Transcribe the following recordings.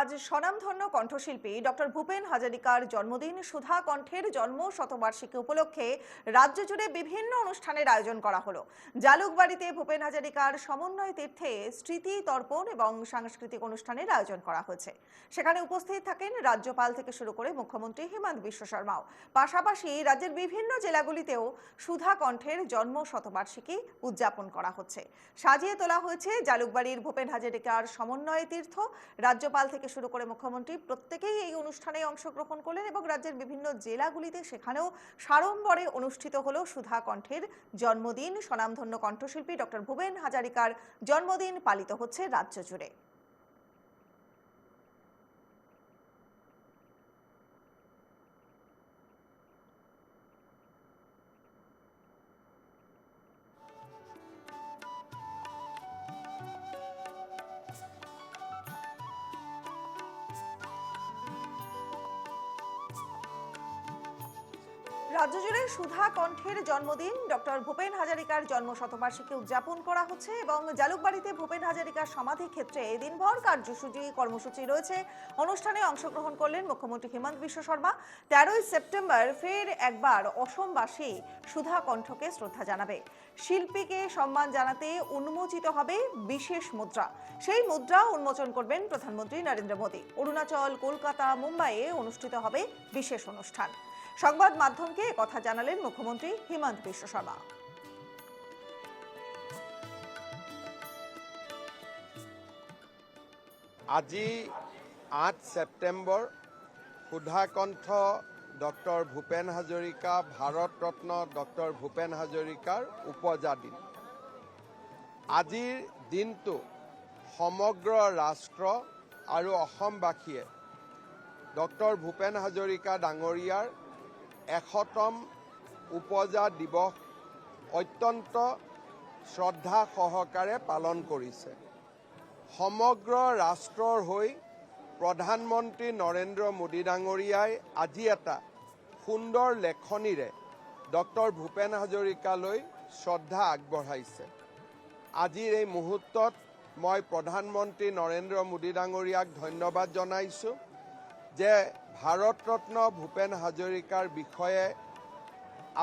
আজ স্বনামধন্য কণ্ঠশিল্পী ডক্টর ভূপেন হাজারিকার জন্মদিন সুধা কণ্ঠের জন্ম শতবার্ষিকী উপলক্ষে রাজ্য জুড়ে বিভিন্ন অনুষ্ঠানের আয়োজন করা হলো। জালুকবাড়িতে ভূপেন হাজারিকার সমন্বয় তীর্থে স্মৃতি তর্পণ এবং সাংস্কৃতিক অনুষ্ঠানের আয়োজন করা হয়েছে। সেখানে উপস্থিত থাকেন রাজ্যপাল থেকে শুরু করে মুখ্যমন্ত্রী হেমন্ত বিশ্ব শর্মাও। পাশাপাশি রাজ্যের বিভিন্ন জেলাগুলিতেও সুধা কণ্ঠের জন্ম শতবার্ষিকী উদযাপন করা হচ্ছে। সাজিয়ে তোলা হয়েছে জালুকবাড়ির ভূপেন হাজারিকার সমন্বয় তীর্থ। রাজ্যপাল থেকে শুরু করে মুখ্যমন্ত্রী প্রত্যেকেই এই অনুষ্ঠানে অংশগ্রহণ করলেন এবং রাজ্যের বিভিন্ন জেলাগুলিতে সেখানেও সাড়ম্বরে অনুষ্ঠিত হল সুধা কণ্ঠের জন্মদিন। স্বনামধন্য কণ্ঠশিল্পী ডক্টর ভুবেন হাজারিকার জন্মদিন পালিত হচ্ছে রাজ্য জুড়ে। রাজ্য জুড়ে সুধা কণ্ঠের জন্মদিন। ডক্টর ভূপেন হাজারিকার জন্ম শতবার্ষিকী উদযাপন করা হচ্ছে এবং জালুকবাড়িতে ভূপেন হাজারিকার সমাধি ক্ষেত্রে দিনভর কার্যসূচি, কর্মসূচি রয়েছে। অনুষ্ঠানে অংশগ্রহণ করলেন মুখ্যমন্ত্রী হেমন্ত বিশ্ব শর্মা। তেরোই সেপ্টেম্বর ফের একবার অসমবাসী সুধা কণ্ঠকে শ্রদ্ধা জানাবে। শিল্পীকে সম্মান জানাতে উন্মোচিত হবে বিশেষ মুদ্রা। সেই মুদ্রা উন্মোচন করবেন প্রধানমন্ত্রী নরেন্দ্র মোদী। অরুণাচল, কলকাতা, মুম্বাইয়ে অনুষ্ঠিত হবে বিশেষ অনুষ্ঠান। সংবাদ মাধ্যমকে কথা জানালেন মুখ্যমন্ত্রী হিমন্ত বিশ্ব শর্মা। আজি আঠ September, Sudhakantha doctor Bhupen Hazarika, Bharat Ratna doctor Bhupen হাজৰিকাৰ উপজা দিন। আজিৰ দিনটো সমগ্ৰ ৰাষ্ট্ৰ আৰু অসমবাসীয়ে ডক্টৰ ভূপেন হাজৰিকা ডাঙৰীয়াৰ এশতম উপজা দিৱস অত্যন্ত শ্ৰদ্ধা সহকাৰে পালন কৰিছে। সমগ্ৰ ৰাষ্ট্ৰৰ হৈ প্ৰধানমন্ত্ৰী নৰেন্দ্ৰ মোদী ডাঙৰীয়াই আজি এটা সুন্দৰ লেখনিৰে ডক্টৰ ভূপেন হাজৰিকালৈ শ্ৰদ্ধা আগবঢ়াইছে। আজিৰ এই মুহূৰ্তত মই প্ৰধানমন্ত্ৰী নৰেন্দ্ৰ মোদী ডাঙৰীয়াক ধন্যবাদ জনাইছোঁ। যে ভাৰত ৰত্ন ভূপেন হাজৰিকাৰ বিষয়ে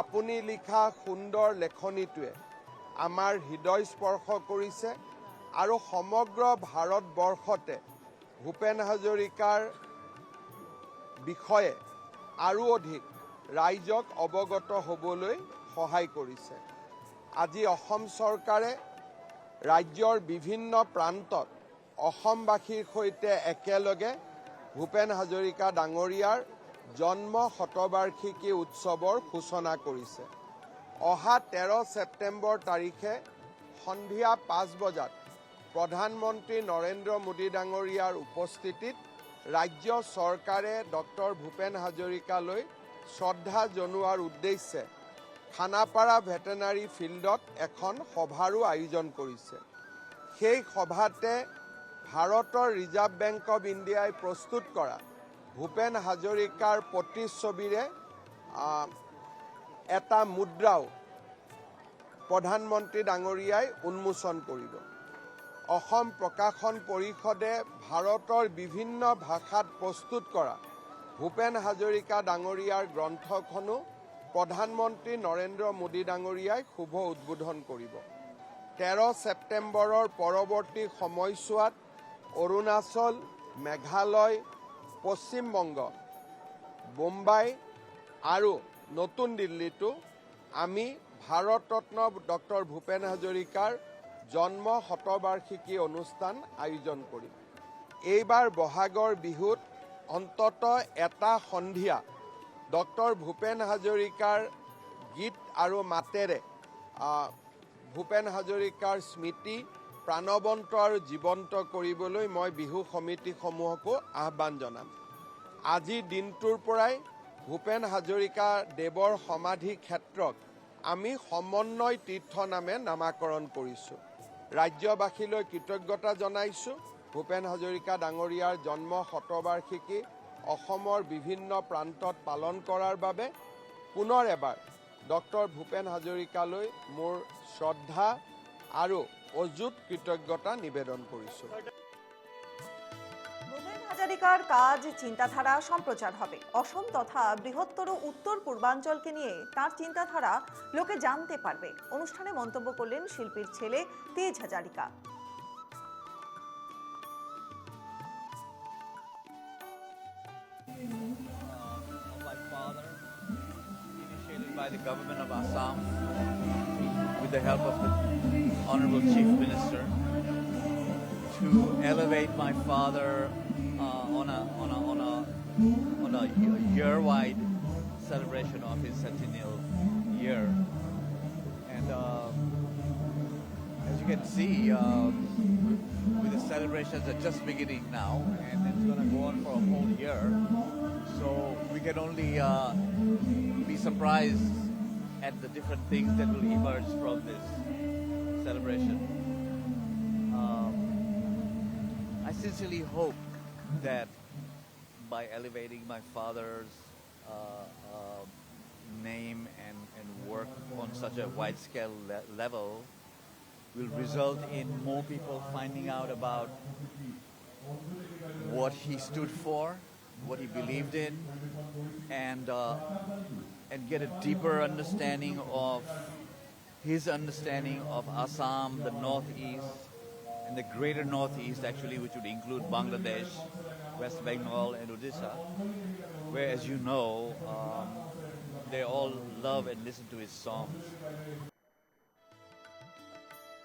আপুনি লিখা সুন্দৰ লেখনিটোৱে আমাৰ হৃদয় স্পৰ্শ কৰিছে আৰু সমগ্ৰ ভাৰতবৰ্ষতে ভূপেন হাজৰিকাৰ বিষয়ে আৰু অধিক ৰাইজক অৱগত হ'বলৈ সহায় কৰিছে। আজি অসম চৰকাৰে ৰাজ্যৰ বিভিন্ন প্ৰান্তত অসমবাসীৰ সৈতে একেলগে ভূপেন হাজৰিকা ডাঙৰীয়াৰ জন্ম শতবাৰ্ষিকী উৎসৱৰ সূচনা কৰিছে। অহা তেৰ ছেপ্টেম্বৰ তাৰিখে সন্ধিয়া পাঁচ বজাত প্ৰধানমন্ত্ৰী নৰেন্দ্ৰ মোদী ডাঙৰীয়াৰ উপস্থিতিত ৰাজ্য চৰকাৰে ডক্টৰ ভূপেন হাজৰিকালৈ শ্ৰদ্ধা জনোৱাৰ উদ্দেশ্যে খানাপাৰা ভেটেনাৰী ফিল্ডত এখন সভাৰো আয়োজন কৰিছে। সেই সভাতে ভাৰতৰ ৰিজাৰ্ভ বেংক অৱ ইণ্ডিয়াই প্ৰস্তুত কৰা ভূপেন হাজৰিকাৰ প্ৰতিচ্ছবিৰে এটা মুদ্ৰাও প্ৰধানমন্ত্ৰী ডাঙৰীয়াই উন্মোচন কৰিব। অসম প্ৰকাশন পৰিষদে ভাৰতৰ বিভিন্ন ভাষাত প্ৰস্তুত কৰা ভূপেন হাজৰিকা ডাঙৰীয়াৰ গ্ৰন্থখনো প্ৰধানমন্ত্ৰী নৰেন্দ্ৰ মোদী ডাঙৰীয়াই শুভ উদ্বোধন কৰিব। তেৰ ছেপ্টেম্বৰৰ পৰৱৰ্তী সময়ছোৱাত অৰুণাচল মেঘালয় পশ্চিমবংগ বোম্বাই আৰু নতুন দিল্লীতো আমি ভাৰত ৰত্ন ডক্টৰ ভূপেন হাজৰিকাৰ জন্ম শতবাৰ্ষিকী অনুষ্ঠান আয়োজন কৰিম। এইবাৰ বহাগৰ বিহুত অন্তত এটা সন্ধিয়া ডক্টৰ ভূপেন হাজৰিকাৰ গীত আৰু মাতেৰে ভূপেন হাজৰিকাৰ স্মৃতি প্ৰাণৱন্ত আৰু জীৱন্ত কৰিবলৈ মই বিহু সমিতিসমূহকো আহ্বান জনাম। আজিৰ দিনটোৰ পৰাই ভূপেন হাজৰিকা দেৱৰ সমাধি ক্ষেত্ৰক আমি সমন্বয় তীৰ্থ নামে নামাকৰণ কৰিছোঁ। ৰাজ্যবাসীলৈ কৃতজ্ঞতা জনাইছোঁ। ভূপেন হাজৰিকা ডাঙৰীয়াৰ জন্ম শতবাৰ্ষিকী অসমৰ বিভিন্ন প্ৰান্তত পালন কৰাৰ বাবে পুনৰ এবাৰ ডক্টৰ ভূপেন হাজৰিকালৈ মোৰ শ্ৰদ্ধা আৰু অযুত কৃতজ্ঞতা নিবেদন কৰিছোঁ হাজারিকার কাজ চিন্তাধারা সম্প্রচার হবে। অসম তথা বৃহত্তর উত্তর পূর্বাঞ্চলকে নিয়ে তার চিন্তাধারা লোকে জানতে পারবে। অনুষ্ঠানে মন্তব্য করলেন শিল্পীর ছেলে তেজ Hazarika. By the government of Assam, with the help of the Honorable Chief Minister, to elevate my father uh, on a on a on a on a year-wide celebration of his centennial year, and uh, as you can see. Uh, with the celebrations are just beginning now, and it's going to go on for a whole year. So we can only uh, be surprised at the different things that will emerge from this celebration. Um, I sincerely hope that by elevating my father's uh, uh, name and, and work on such a wide scale le- level, will result in more people finding out about what he stood for, what he believed in, and uh, and get a deeper understanding of his understanding of Assam, the Northeast, and the greater Northeast, actually, which would include Bangladesh, West Bengal, and Odisha, where, as you know, um, they all love and listen to his songs.